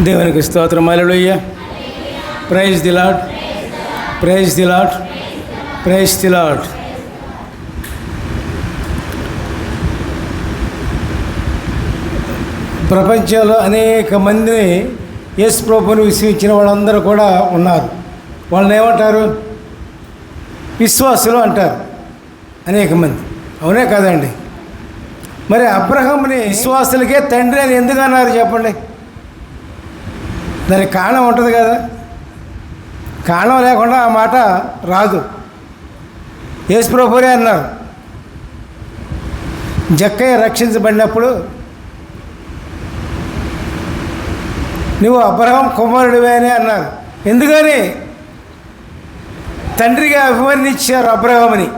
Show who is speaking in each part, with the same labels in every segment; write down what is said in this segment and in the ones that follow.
Speaker 1: దేవునికి స్తోత్రం. Alleluia praise the Lord praise the Lord praise the Lord ప్రపంచంలో అనేక మందిని యేసు ప్రభుని విశ్వసించిన వాళ్ళందరూ కూడా ఉన్నారు. వాళ్ళని ఏమంటారు? విశ్వాసులు అంటారు. అనేక మంది. అవునే కదండి. మరి అబ్రహంని విశ్వాసులకే తండ్రి అని ఎందుకు అన్నారు చెప్పండి? దానికి కారణం ఉంటుంది కదా. కారణం లేకుండా ఆ మాట రాదు. యేసుప్రభురే అన్నారు. జక్కయ్య రక్షించబడినప్పుడు నువ్వు అబ్రహం కుమారుడివే అని అన్నారు. ఎందుకని? తండ్రిగా అభివర్ణించారు అబ్రహంని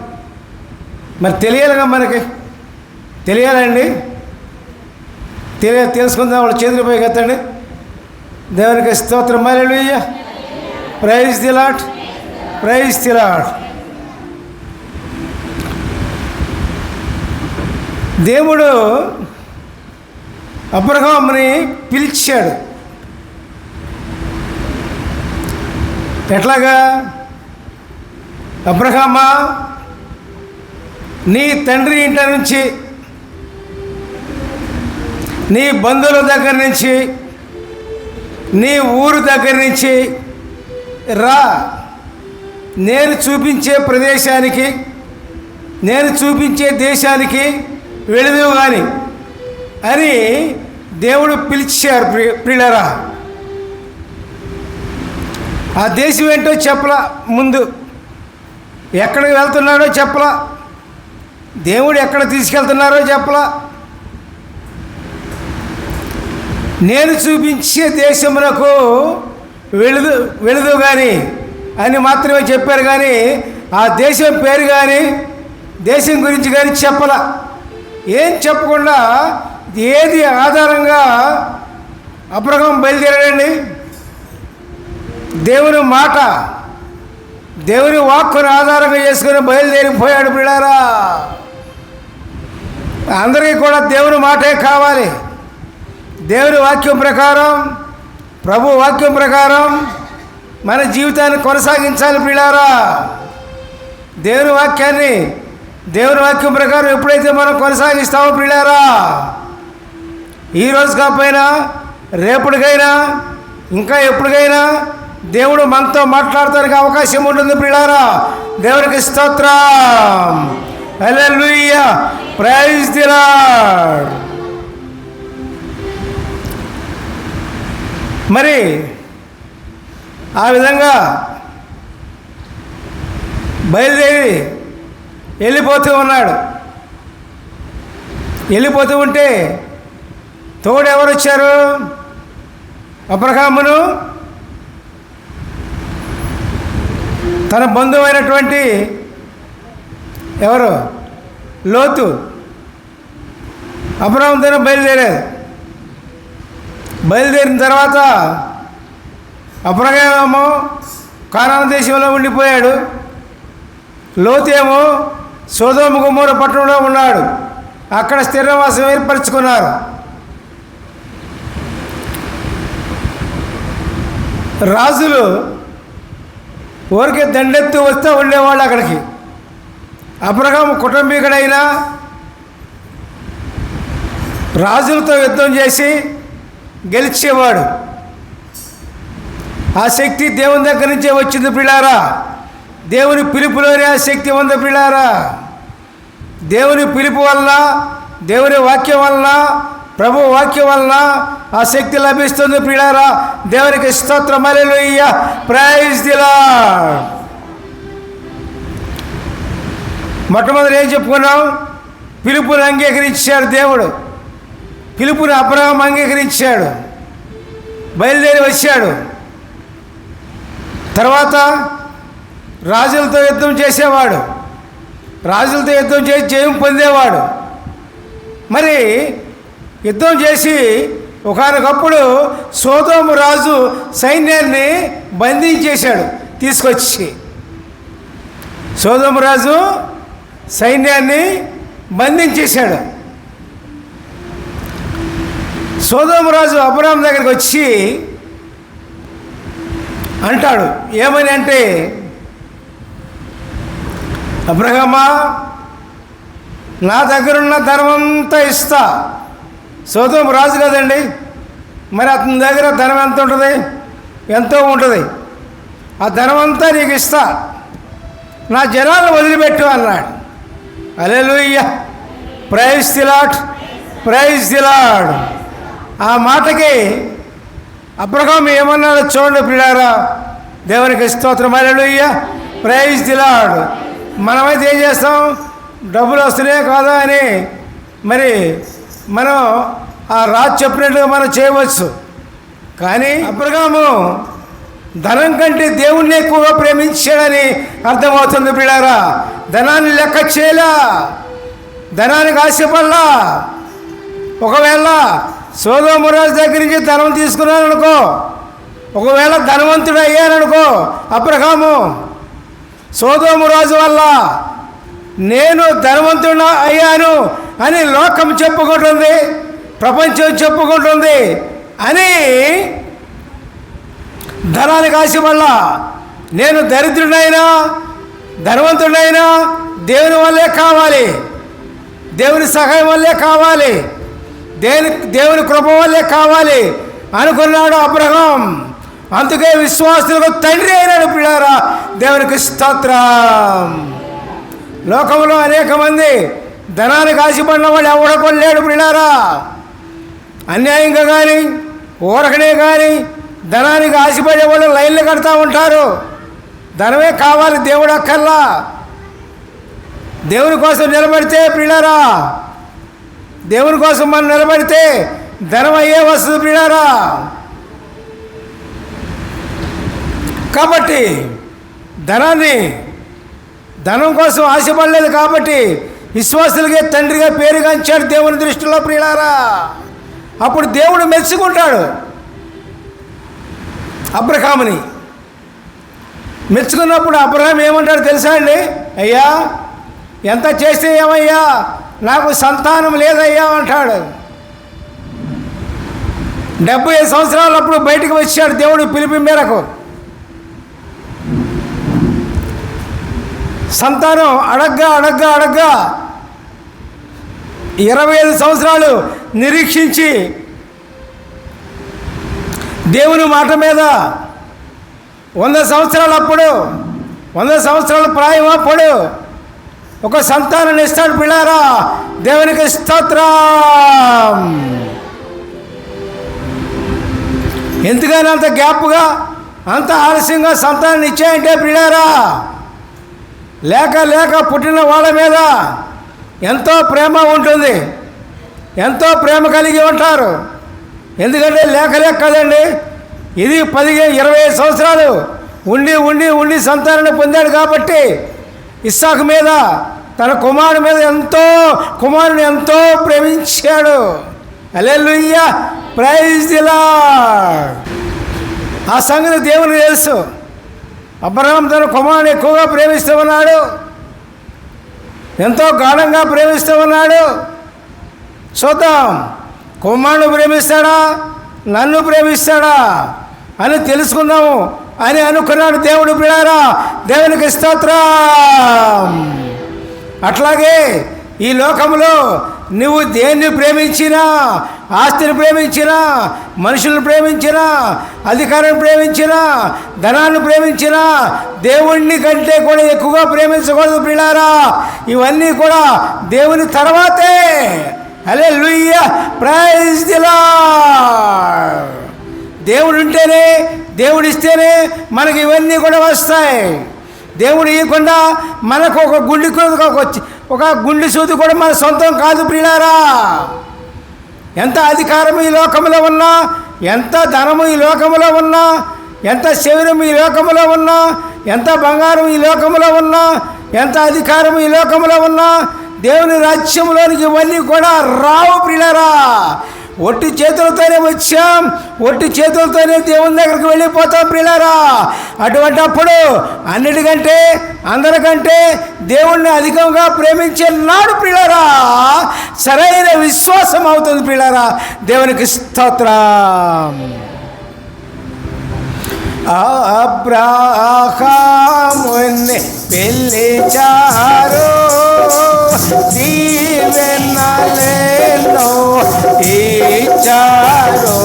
Speaker 1: మరి తెలియాలిగా మనకి? తెలియాలండి. తెలియ తెలుసుకుందాం వాళ్ళ చేతులు పోయి కత్తండి దేవునికి స్తోత్రం. మరలుయ్య ప్రైజ్ తిలాట్ ప్రైజ్ తిలాట్ దేవుడు అబ్రహాంని పిలిచాడు. ఎట్లాగా? అబ్రహామా నీ తండ్రి ఇంటి నుంచి నీ బంధువుల దగ్గర నుంచి నీ ఊరు దగ్గర నుంచి రా. నేను చూపించే ప్రదేశానికి నేను చూపించే దేశానికి వెళుదువు కానీ అని దేవుడు పిలిచారు ప్రి ఆ దేశం ఏంటో చెప్పలా ముందు. ఎక్కడికి వెళ్తున్నాడో చెప్పలా దేవుడు ఎక్కడ తీసుకెళ్తున్నారో చెప్పలా నేను చూపించే దేశమునకు వెళుదు వెళుదు కానీ అని మాత్రమే చెప్పారు కానీ ఆ దేశం పేరు కానీ దేశం గురించి కానీ చెప్పల. ఏం చెప్పకుండా ఏది ఆధారంగా అబ్రహం బయలుదేరాడండి? దేవుని మాట దేవుని వాక్కును ఆధారంగా చేసుకుని బయలుదేరిపోయాడు పిల్లారా. అందరికీ కూడా దేవుని మాటే కావాలి. దేవుని వాక్యం ప్రకారం ప్రభు వాక్యం ప్రకారం మన జీవితాన్ని కొనసాగించాలి పిల్లారా దేవుని వాక్యాన్ని దేవుని వాక్యం ప్రకారం ఎప్పుడైతే మనం కొనసాగిస్తామో పిల్లారా ఈరోజు కాకపోయినా రేపటికైనా ఇంకా ఎప్పటికైనా దేవుడు మనతో మాట్లాడటానికి అవకాశం ఉంటుంది పిల్లారా దేవునికి స్తోత్రం. హల్లెలూయా. ప్రైజ్ ది మరి ఆ విధంగా బయలుదేరి వెళ్ళిపోతూ ఉన్నాడు. వెళ్ళిపోతూ ఉంటే తోడు ఎవరు వచ్చారు? అబ్రహామును తన బంధువైనటువంటి ఎవరు? లోతు. అబ్రహంతో బయలుదేరారు. బయలుదేరిన తర్వాత అబ్రహేమో కానాన దేశంలో ఉండిపోయాడు. లోతేమో సోదోమ గుమ్మూర పట్టణంలో ఉన్నాడు. అక్కడ స్థిరవాసం ఏర్పరచుకున్నారు. రాజులు ఊరికే దండెత్తు వస్తూ ఉండేవాళ్ళు అక్కడికి. అబ్రహం కుటుంబీకుడైనా రాజులతో యుద్ధం చేసి గెలిచేవాడు. ఆ శక్తి దేవుని దగ్గర నుంచే వచ్చింది పిల్లారా. దేవుని పిలుపులోనే ఆ శక్తి ఉంది పిల్లారా. దేవుని పిలుపు వలన దేవుని వాక్యం వలన ప్రభు వాక్యం వలన ఆ శక్తి లభిస్తుంది పిల్లారా. దేవునికి స్తోత్రం అలెలుయ్య ప్రైజ్ దిలా మొట్టమొదటి ఏం చెప్పుకున్నాం? పిలుపుని అంగీకరించాడు దేవుడు. పిలుపుని అబ్రహం అంగీకరించాడు. బయలుదేరి వచ్చాడు. తర్వాత రాజులతో యుద్ధం చేసేవాడు. రాజులతో యుద్ధం చేసి జయం పొందేవాడు. మరి యుద్ధం చేసి ఒకనొకప్పుడు సోదోము రాజు సైన్యాన్ని బంధించేశాడు తీసుకొచ్చి. సోదోము రాజు సైన్యాన్ని బంధించేశాడు సోదోమరాజు అబ్రాహం దగ్గరికి వచ్చి అంటాడు ఏమని అంటే అబ్రహమా నా దగ్గరున్న ధనమంతా ఇస్తా. సోదం రాజు కదండి మరి అతని దగ్గర ధనం ఎంత ఉంటుంది? ఎంతో ఉంటుంది. ఆ ధనమంతా నీకు ఇస్తా. నా జనాలను వదిలిపెట్టు అన్నాడు. అలెలుయ్య ప్రైజ్ దిలాడ్ ప్రైజ్ దిలాడ్ ఆ మాటకి అబ్రహం ఏమన్నాడో చూడండి పిల్లారా దేవునికి స్తోత్రం. అయ్యా ప్రైజ్ దిలాడ్ మనమైతే ఏం చేస్తాం? డబ్బులు వస్తున్నాయో కాదా అని మరి మనం ఆ రాజు చెప్పినట్టుగా మనం చేయవచ్చు. కానీ అబ్రహాము ధనం కంటే దేవుణ్ణి ఎక్కువగా ప్రేమించాడని అర్థమవుతుంది బిడారా ధనాన్ని లెక్క చేయలా. ధనానికి ఆశపడలా. ఒకవేళ సోదోమరాజు దగ్గర నుంచి ధనం తీసుకున్నాను అనుకో ఒకవేళ ధనవంతుడు అయ్యాననుకో అబ్రహాము సోదోమరాజు వల్ల నేను ధనవంతుడు అయ్యాను అని లోకం చెప్పుకుంటుంది ప్రపంచం చెప్పుకుంటుంది అని ధనానికి ఆశపల్ల నేను దరిద్రుడైనా ధనవంతుడైనా దేవుని వల్లే కావాలి. దేవుని సహాయం వల్లే కావాలి. దేవుని దేవుని కృప వల్లే కావాలి అనుకున్నాడు అబ్రహం. అందుకే విశ్వాసులకు తండ్రి అయినాడు పిల్లారా దేవునికి స్తోత్రం. లోకంలో అనేక మంది ధనానికి ఆశపడిన వాళ్ళు ఎవడొకడు లేడు పిల్లారా. అన్యాయంగా కానీ ఊరకనే కానీ ధనానికి ఆశపడే వాళ్ళు లైన్లు కడతా ఉంటారు. ధనమే కావాలి దేవుడు అక్కర్లా. దేవుని కోసం నిలబడితే పిల్లారా దేవుని కోసం మనం నిలబడితే ధనం అయ్యే వస్తుంది పిల్లారా కాబట్టి ధనాన్ని ధనం కోసం ఆశపడలేదు కాబట్టి విశ్వాసులకే తండ్రిగా పేరుగాంచాడు దేవుని దృష్టిలో ప్రియులారా. అప్పుడు దేవుడు మెచ్చుకుంటాడు అబ్రహాముని. మెచ్చుకున్నప్పుడు అబ్రహాం ఏమంటాడు తెలుసా అండి? అయ్యా ఎంత చేస్తే ఏమయ్యా? నాకు సంతానం లేదయ్యా అంటాడు. డెబ్బై ఐదు సంవత్సరాలప్పుడు బయటకు వచ్చాడు దేవుడు పిలిపి మేరకు. సంతానం అడగ్గా అడగ్గా అడగ్గా ఇరవై ఐదు సంవత్సరాలు నిరీక్షించి దేవుని మాట మీద వంద సంవత్సరాలు అప్పుడు వంద సంవత్సరాల ప్రాయం అప్పుడు ఒక సంతానాన్ని ఇస్తాడు పిల్లారా. దేవునికి స్తోత్రం. ఎందుకని అంత గ్యాప్గా అంత ఆలస్యంగా సంతానాన్ని ఇచ్చాయంటే పిల్లారా? లేక లేక పుట్టిన వాళ్ళ మీద ఎంతో ప్రేమ ఉంటుంది. ఎంతో ప్రేమ కలిగి ఉంటారు. ఎందుకంటే లేక లేక కదండి ఇది పదిహేను ఇరవై సంవత్సరాలు ఉండి ఉండి ఉండి సంతానాన్ని పొందాడు కాబట్టి ఇస్సాకు మీద తన కుమారుడి మీద ఎంతో కుమారుని ఎంతో ప్రేమించాడు. అలెలుయ్య ప్రైజ్ దిలా ఆ సంగతి దేవుని తెలుసు. అబ్రహం తన కుమారుని ఎక్కువగా ప్రేమిస్తూ ఉన్నాడు. ఎంతో గాఢంగా ప్రేమిస్తూ ఉన్నాడు. చూద్దాం కుమారుడు ప్రేమిస్తాడా? నన్ను ప్రేమిస్తాడా? అని తెలుసుకుందాము. అని అనుకున్నాడు దేవుడు బిడారా. దేవునికి స్తోత్రం. అట్లాగే ఈ లోకంలో నువ్వు దేన్ని ప్రేమించినా ఆస్తిని ప్రేమించినా మనుషులను ప్రేమించినా అధికారాన్ని ప్రేమించినా ధనాన్ని ప్రేమించినా దేవుణ్ణి కంటే కూడా ఎక్కువగా ప్రేమించకూడదు పిల్లారా ఇవన్నీ కూడా దేవుని తర్వాతే. అలే లుయ్య ప్రైజ్ దిలా దేవుడు ఉంటేనే దేవుడిస్తేనే మనకి ఇవన్నీ కూడా వస్తాయి. దేవుడు ఇవ్వకుండా మనకు ఒక గుండె వచ్చి ఒక గుండె సూది కూడా మన సొంతం కాదు ప్రియులారా. ఎంత అధికారం ఈ లోకంలో ఉన్నా ఎంత ధనము ఈ లోకంలో ఉన్నా ఎంత శరీరం ఈ లోకంలో ఉన్నా ఎంత బంగారం ఈ లోకంలో ఉన్నా ఎంత అధికారం ఈ లోకంలో ఉన్నా దేవుని రాజ్యంలోనికి ఇవన్నీ కూడా రావు ప్రియులరా. ఒట్టి చేతులతోనే వచ్చాం. ఒట్టి చేతులతోనే దేవుని దగ్గరికి వెళ్ళిపోతాం ప్రియులారా. అటువంటి అప్పుడు అన్నిటికంటే అందరికంటే దేవుణ్ణి అధికంగా ప్రేమించే నాడు పిల్లరా సరైన విశ్వాసం అవుతుంది పిల్లరా దేవునికి స్తోత్రం. అబ్రాహాముని పిలిచారు దీవెనలేనో ఇచ్చారు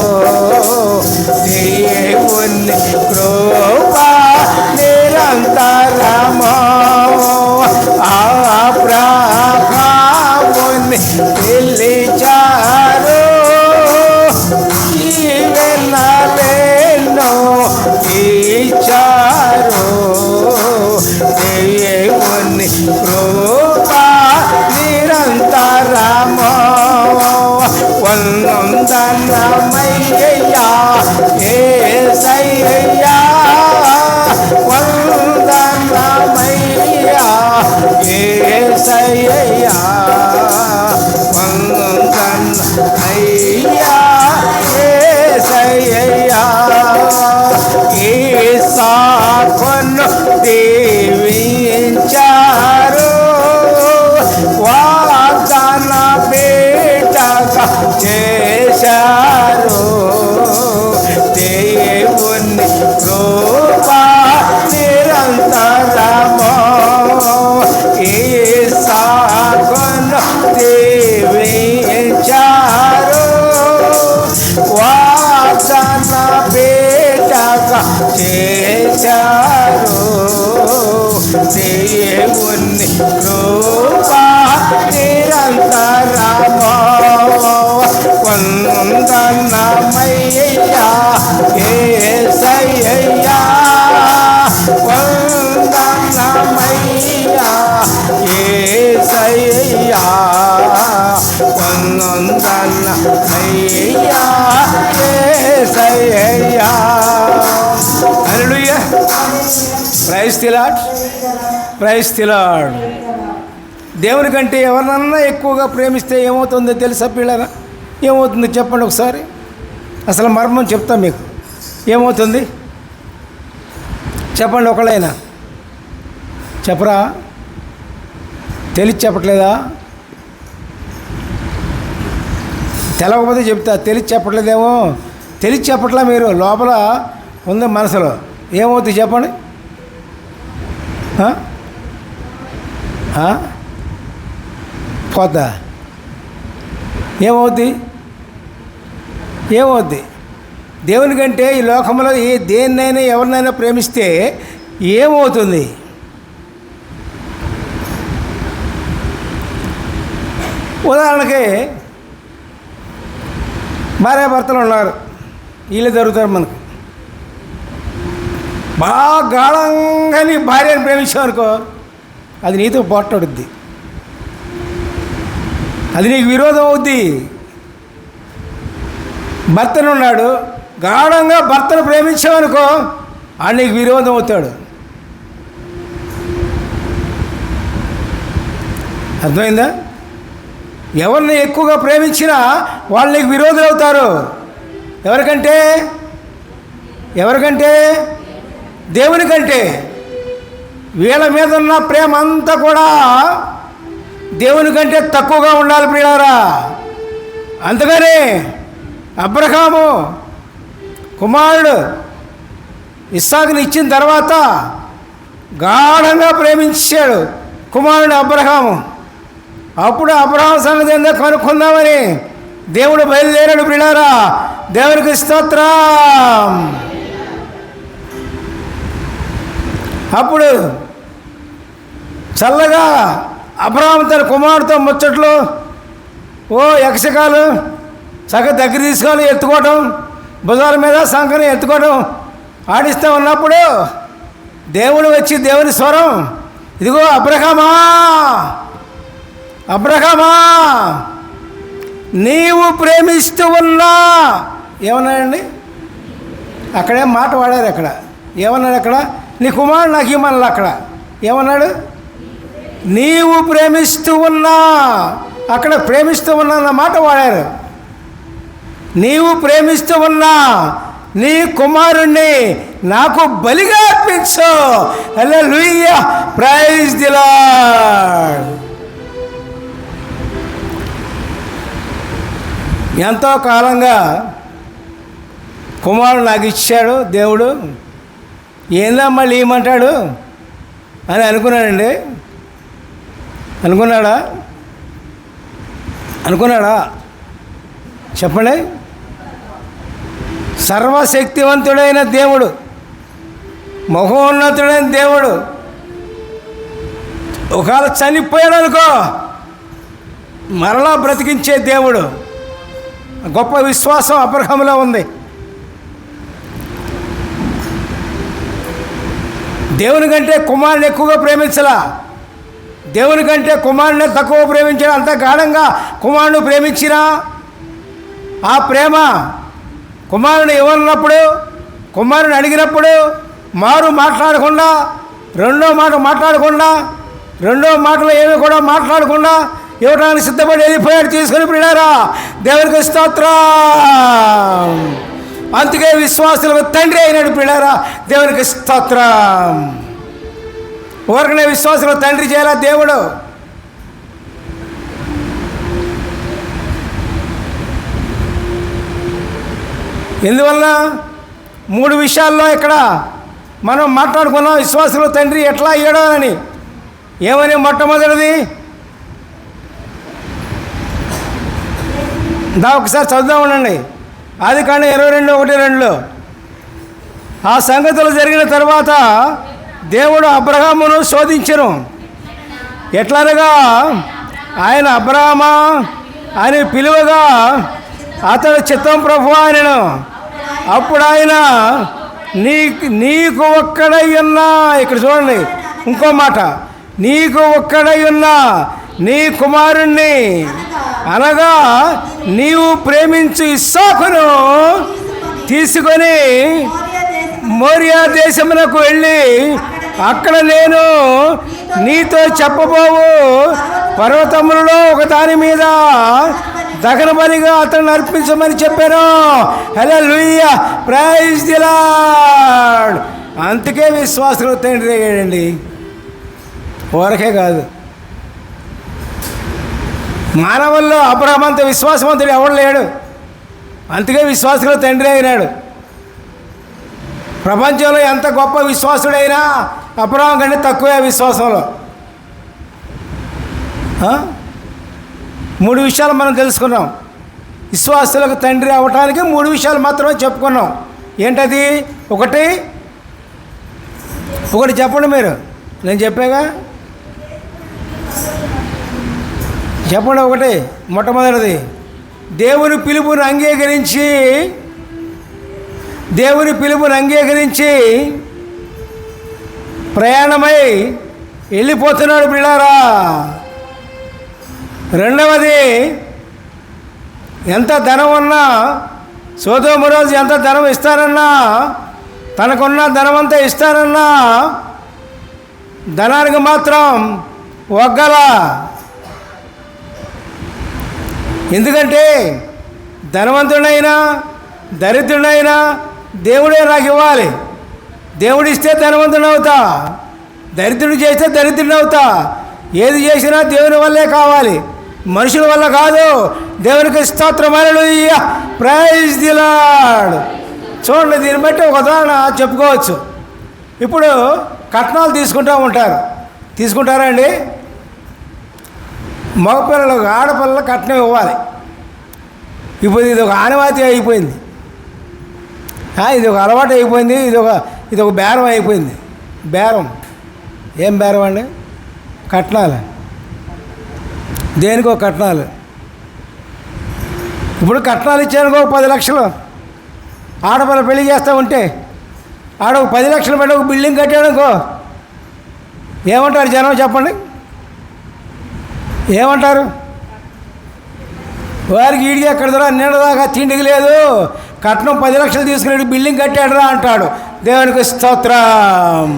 Speaker 1: ప్రైస్ తిలాడు దేవుని కంటే ఎవరినన్నా ఎక్కువగా ప్రేమిస్తే ఏమవుతుందో తెలుసా పిల్లరా? ఏమవుతుంది చెప్పండి ఒకసారి. అసలు మర్మం చెప్తా మీకు. ఏమవుతుంది? చెప్పండి ఒకళ్ళైనా. చెప్పరా? తెలిసి చెప్పట్లేదా? తెలవకపోతే చెప్తా. తెలిసి చెప్పట్లేదేమో? తెలిసి చెప్పట్లా మీరు. లోపల ఉంది మనసులో. ఏమవుతుంది చెప్పండి? పోతా. ఏమవుద్ది? ఏమవుద్ది? దేవుని కంటే ఈ లోకంలో ఏ దేన్నైనా ఎవరినైనా ప్రేమిస్తే ఏమవుతుంది? ఉదాహరణకి భార్యాభర్తలు ఉన్నారు. వీళ్ళు జరుగుతారు మనకు. బాగా గాఢంగా నీ భార్యను ప్రేమించావు అనుకో అది నీతో పోట్లాడుద్ది. అది నీకు విరోధం అవుద్ది. భర్తనున్నాడు గాఢంగా భర్తను ప్రేమించావనుకో ఆడు నీకు విరోధం అవుతాడు. అర్థమైందా? ఎవరిని ఎక్కువగా ప్రేమించినా వాళ్ళు నీకు విరోధులు అవుతారు. ఎవరికంటే? ఎవరికంటే? దేవుని కంటే. వీళ్ళ మీద ఉన్న ప్రేమ అంతా కూడా దేవుని కంటే తక్కువగా ఉండాలి ప్రియారా అందుకని అబ్రహాము కుమారుడు ఇస్సాకుని ఇచ్చిన తర్వాత గాఢంగా ప్రేమించాడు కుమారుడు అబ్రహాము. అప్పుడు అబ్రహాం సంగతి ఏందో కనుక్కుందామని దేవుడు బయలుదేరాడు ప్రియారా దేవునికి స్తోత్రం. అప్పుడు చల్లగా అబ్రహాం తన కుమారుడితో ముచ్చట్లు ఓ యక్షకాలు సగ దగ్గర తీసుకొని ఎత్తుకోవటం భుజాల మీద సంఖని ఎత్తుకోవడం ఆడిస్తూ ఉన్నప్పుడు దేవుడు వచ్చి దేవుని స్వరం ఇదిగో అబ్రహమా అబ్రహమా నీవు ప్రేమిస్తూ ఉన్నా. ఏమన్నాడండి? అక్కడే మాట వాడారు అక్కడ. ఏమన్నాడు అక్కడ? నీ కుమారుడు నాకు ఇమ్మన్నా అక్కడ. ఏమన్నాడు? నీవు ప్రేమిస్తూ ఉన్నా అక్కడ ప్రేమిస్తూ ఉన్నా అన్న మాట వాడారు. నీవు ప్రేమిస్తూ ఉన్నా నీ కుమారుణ్ణి నాకు బలిగా అర్పించు. అలా లూయ ప్రైజ్ దిలా ఎంతో కాలంగా కుమారుడు నాకు ఇచ్చాడు దేవుడు. ఏందా మళ్ళీ ఏమంటాడు అని అనుకున్నాడండి అనుకున్నాడా? అనుకున్నాడా? చెప్పండి సర్వశక్తివంతుడైన దేవుడు మహోన్నతుడైన దేవుడు ఒకవేళ చనిపోయాడు అనుకో మరలా బ్రతికించే దేవుడు. గొప్ప విశ్వాసం అబ్రహంలో ఉంది. దేవుని కంటే కుమారుని ఎక్కువగా ప్రేమించలా. దేవుని కంటే కుమారుని తక్కువ ప్రేమించిన అంత గాఢంగా కుమారుని ప్రేమించినా ఆ ప్రేమ కుమారుని ఇవ్వనప్పుడు కుమారుని అడిగినప్పుడు మారు మాట్లాడకుండా రెండో మాట మాట్లాడకుండా రెండో మాటలు ఏమి కూడా మాట్లాడకుండా ఇవ్వడానికి సిద్ధపడి వెళ్ళిపోయాడు తీసుకొని పిల్లారా దేవునికి స్తోత్రం. అందుకే విశ్వాసులకు తండ్రి అయినాడు పిల్లారా దేవునికి స్తోత్రం. ఊరకనే విశ్వాసంలో తండ్రి చేయాలా? దేవుడు. ఎందువల్ల మూడు విషయాల్లో ఇక్కడ మనం మాట్లాడుకున్నాం విశ్వాసులు తండ్రి ఎట్లా అయ్యాడో అని. ఏమని మొట్టమొదటిది? దా ఒకసారి చదువుదాం ఉండండి. కానీ ఇరవై రెండు ఒకటి రెండులో ఆ సంగతులు జరిగిన తర్వాత దేవుడు అబ్రహామును శోధించను. ఎట్లనగా ఆయన అబ్రహమా అని పిలువగా అతడు చిత్తం ప్రభు ఆయనను. అప్పుడు ఆయన నీ నీకు ఒక్కడై ఉన్నా ఇక్కడ చూడండి ఇంకో మాట నీకు ఒక్కడై ఉన్నా నీ కుమారుణ్ణి అనగా నీవు ప్రేమించు ఇస్సాకును తీసుకొని మోరియా దేశమునకు వెళ్ళి అక్కడ నేను నీతో చెప్పబోవు. పర్వతములలో ఒకదాని మీద దహన బలిగా అతను అర్పించమని చెప్పాను. హలో లూయ ప్రైజ్ దిలాడ్ అందుకే విశ్వాసులు తండ్రి అయ్యాడండి ఊరకే కాదు. మానవుల్లో అబ్రహమంత విశ్వాసవంతుడు ఎవడు లేడు? అందుకే విశ్వాసులు తండ్రి అయినాడు ప్రపంచంలో ఎంత గొప్ప విశ్వాసుడైనా అబ్రహం కంటే తక్కువే విశ్వాసంలో. మూడు విషయాలు మనం తెలుసుకున్నాం. విశ్వాసులకు తండ్రి అవటానికి మూడు విషయాలు మాత్రమే చెప్పుకున్నాం. ఏంటది? ఒకటి ఒకటి చెప్పండి మీరు. నేను చెప్పాగా? చెప్పండి ఒకటి మొట్టమొదటిది. దేవుని పిలుపుని అంగీకరించి దేవుని పిలుపుని అంగీకరించి ప్రయాణమై వెళ్ళిపోతున్నాడు పిల్లారా రెండవది ఎంత ధనం ఉన్నా సోదోమరోజు ఎంత ధనం ఇస్తారన్నా తనకున్న ధనం అంతా ఇస్తారన్నా ధనానికి మాత్రం ఒగ్గల. ఎందుకంటే ధనవంతుడైనా దరిద్రుడైనా దేవుడే నాకు ఇవ్వాలి దేవుడిస్తే ధనవంతుడు అవుతా దరిద్రుడు చేస్తే దరిద్రుడు అవుతా ఏది చేసినా దేవుని వల్లే కావాలి. మనుషుల వల్ల కాదు. దేవునికి స్తోత్రమైన ప్రైజ్ దిలాడు చూడండి దీన్ని బట్టి ఒక ఉదాహరణ చెప్పుకోవచ్చు. ఇప్పుడు కట్నాలు తీసుకుంటూ ఉంటారు. తీసుకుంటారా అండి? మగపిల్లలకు ఆడపిల్లలు కట్నం ఇవ్వాలి. ఇప్పుడు ఇది ఒక ఆనవాతి అయిపోయింది. ఇది ఒక అలవాటు అయిపోయింది. ఇది ఒక ఇది ఒక బేరం అయిపోయింది. బేరం. ఏం బేరం అండి? కట్నాలు. దేనికో కట్నాలు. ఇప్పుడు కట్నాలు ఇచ్చానుకో పది లక్షలు. ఆడపిల్ల పెళ్ళి చేస్తూ ఉంటే ఆడ ఒక పది లక్షలు పెట్టి ఒక బిల్డింగ్ కట్టాడనుకో ఏమంటారు జనం చెప్పండి? ఏమంటారు? వారికి ఈడికి ఎక్కడదరా నిన్నదాకా తిండికి లేదు. కట్నం పది లక్షలు తీసుకుని బిల్డింగ్ కట్టాడురా అంటాడు. దేవునికి స్తోత్రం.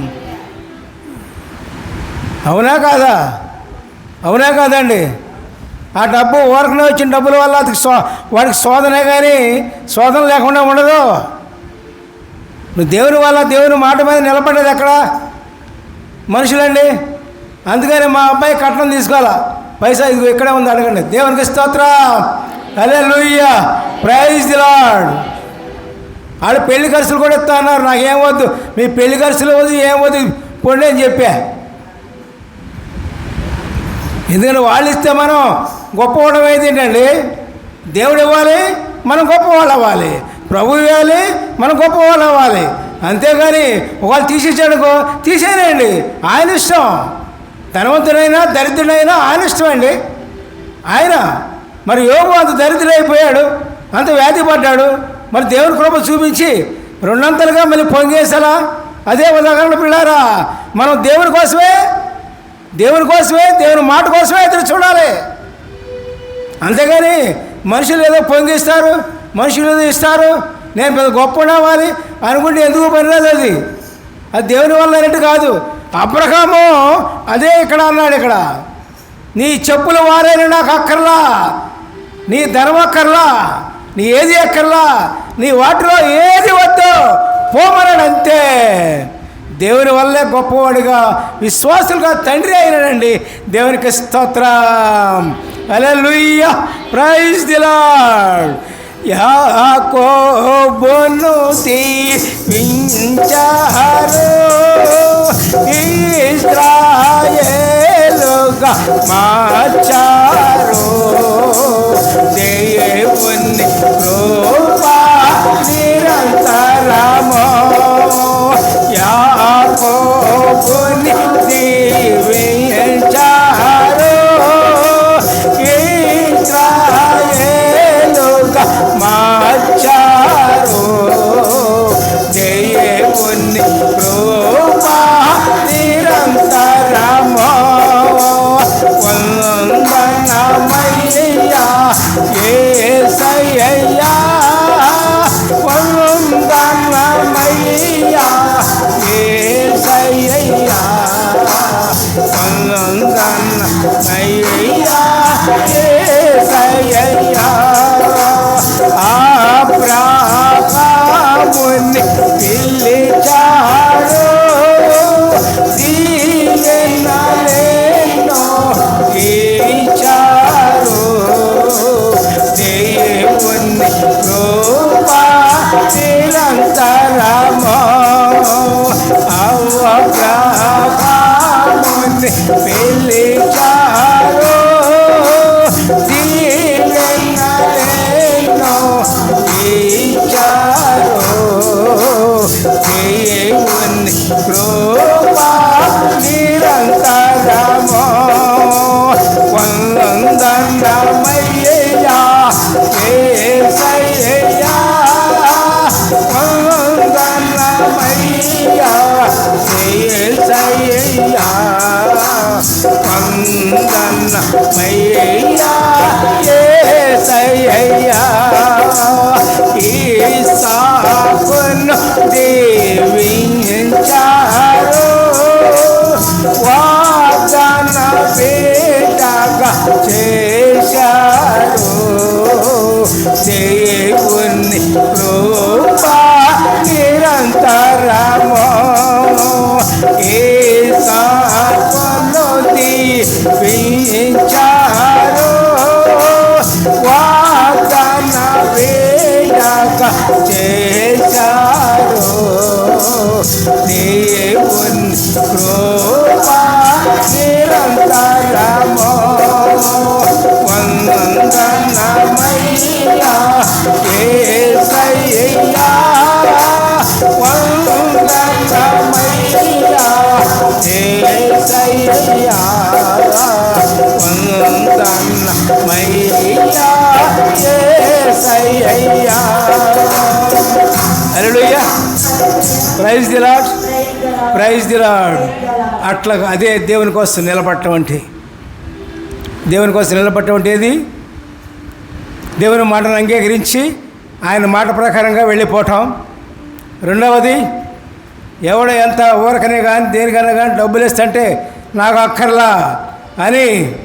Speaker 1: అవునా కాదా? అవునా కాదండి? ఆ డబ్బు ఊరకనే వచ్చిన డబ్బుల వల్ల అతనికి సో వాడికి శోధనే కానీ శోధన లేకుండా ఉండదు. నువ్వు దేవుని వల్ల దేవుని మాట మీద నిలబడ్డది ఎక్కడ? మనుషులండి. అందుకని మా అబ్బాయి కట్నం తీసుకోవాలా? పైసా ఇది ఇక్కడే ఉంది అడగండి. దేవునికి స్తోత్రం. అదే లూయ్య ప్రైజ్ ది లాడ్ ఆడ పెళ్ళి ఖర్చులు కూడా ఇస్తా అన్నారు. నాకేం వద్దు. మీ పెళ్ళి ఖర్చులు వద్దు ఏం వద్దు పొండి అని చెప్పా. ఎందుకంటే వాళ్ళు ఇస్తే మనం గొప్పవాళ్ళం అయితే ఏంటండి దేవుడు ఇవ్వాలి మనం గొప్పవాళ్ళు అవ్వాలి. ప్రభు ఇవ్వాలి మనం గొప్పవాళ్ళు అవ్వాలి. అంతేగాని ఒకవేళ తీసేసాడుకో తీసేనండి ఆయన ఇష్టం. ధనవంతుడైనా దరిద్రుడైనా ఆయన ఇష్టం అండి. ఆయన. మరి యోగు అంత దరిద్రుడైపోయాడు. అంత వ్యాధి పడ్డాడు. మరి దేవుని కృప చూపించి రెండంతలుగా మళ్ళీ పొంగేసేలా అదే ఉదాహరణ పిల్లారా మనం దేవుని కోసమే దేవుని కోసమే దేవుని మాట కోసమే ఎదురు చూడాలి. అంతేగాని మనుషులు ఏదో పొంగిస్తారు మనుషులు ఏదో ఇస్తారు నేను పెద్ద గొప్ప అవ్వాలి అనుకుంటే ఎందుకు పనిలేదు అది? అది దేవుని వల్ల అన్నట్టు కాదు. అబ్రహాము అదే ఇక్కడ అన్నాడు ఇక్కడ నీ చెప్పులు వారైన నాకు అక్కర్లా నీ ధనం అక్కర్లా నీ ఏది అక్కర్లా నీ వాటిలో ఏది వద్దు పోమరనంతే అంతే దేవుని వల్లే గొప్పవాడిగా విశ్వాసులుగా తండ్రి అయినాడండి. దేవునికి స్తోత్రం. అలా లుయ్య ప్రైజ్ దిలాడ్ యాకోబును దీవించారు ఇస్రాయేలుగా మార్చారు. ప్రైజ్ అట్లా అదే దేవుని కోసం నిలబడటం అంటే. దేవుని కోసం నిలబడటం అంటే ఏది? దేవుని మాటను అంగీకరించి ఆయన మాట ప్రకారంగా వెళ్ళిపోవటం. రెండవది ఎవడ ఎంత ఊరకనే కానీ దేనికైనా కానీ డబ్బులు ఇస్తంటే నాకు అక్కర్లా అని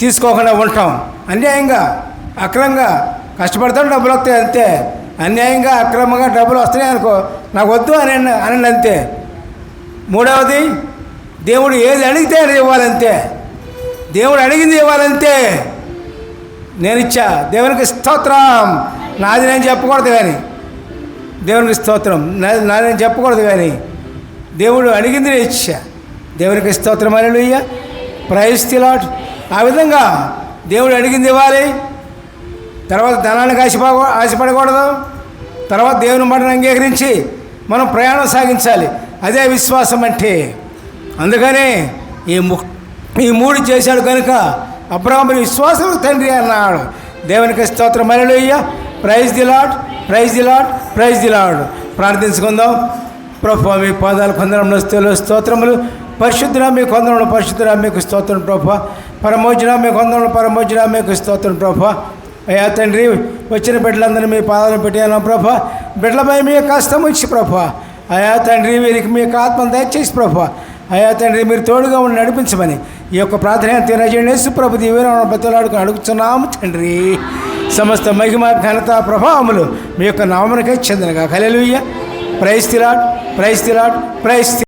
Speaker 1: తీసుకోకుండా ఉంటాం అన్యాయంగా అక్రమంగా కష్టపడతాం డబ్బులు వస్తాయి అంతే. అన్యాయంగా అక్రమంగా డబ్బులు వస్తాయి అనుకో నాకు వద్దు అని అనండి అంతే. మూడవది దేవుడు ఏది అడిగితే అది ఇవ్వాలంతే. దేవుడు అడిగింది ఇవ్వాలంతే. నేను ఇచ్చా దేవునికి స్తోత్రం. నాది నేను చెప్పకూడదు కానీ. దేవునికి స్తోత్రం. నా- నాది నేను చెప్పకూడదు కానీ. దేవుడు అడిగింది నేను ఇచ్చా. దేవునికి స్తోత్రం అలెలుయ్య ప్రైజ్ తిలాట్ ఆ విధంగా దేవుడు అడిగింది ఇవ్వాలి. తర్వాత ధనానికి ఆశపడ ఆశపడకూడదు. తర్వాత దేవుని మాటను అంగీకరించి మనం ప్రయాణం సాగించాలి. అదే విశ్వాసం అంటే. అందుకనే ఈ ము ఈ మూడు చేశాడు కనుక అబ్రాహ్మణి విశ్వాసం తండ్రి అన్నాడు. దేవునికి స్తోత్రం. అయ్య praise the Lord praise the Lord praise the Lord ప్రార్థించుకుందాం. ప్రభు మీ పాదాలు కొందరం స్థితిలో స్తోత్రములు. పరిశుద్ధుల మీ కొందరంలో పరిశుద్ధురా మీకు స్తోత్రం ప్రభు. పరమోజన మీ కొందరంలో పరమోజన మీకు స్తోత్రం ప్రభు. అయ్యా తండ్రి వచ్చిన బిడ్డలందరినీ మీ పాదాలను పెట్టాను ప్రభ? బిడ్డలపై మీ కష్టం ఇచ్చి ప్రభా. అయా తండ్రి వీరికి మీ యొక్క ఆత్మను దయచేసి ప్రభు అయా తండ్రి మీరు తోడుగా ఉండి నడిపించమని ఈ యొక్క ప్రార్థన తినజేసి ప్రభు దీవెన బతులాడుకుని అడుగుతున్నాము తండ్రి. సమస్త మహిమ ఘనత ప్రభావములు మీ యొక్క నామనకై చెందనగా. కలెలుయ్య ప్రైజ్ తిలాడ్ ప్రైజ్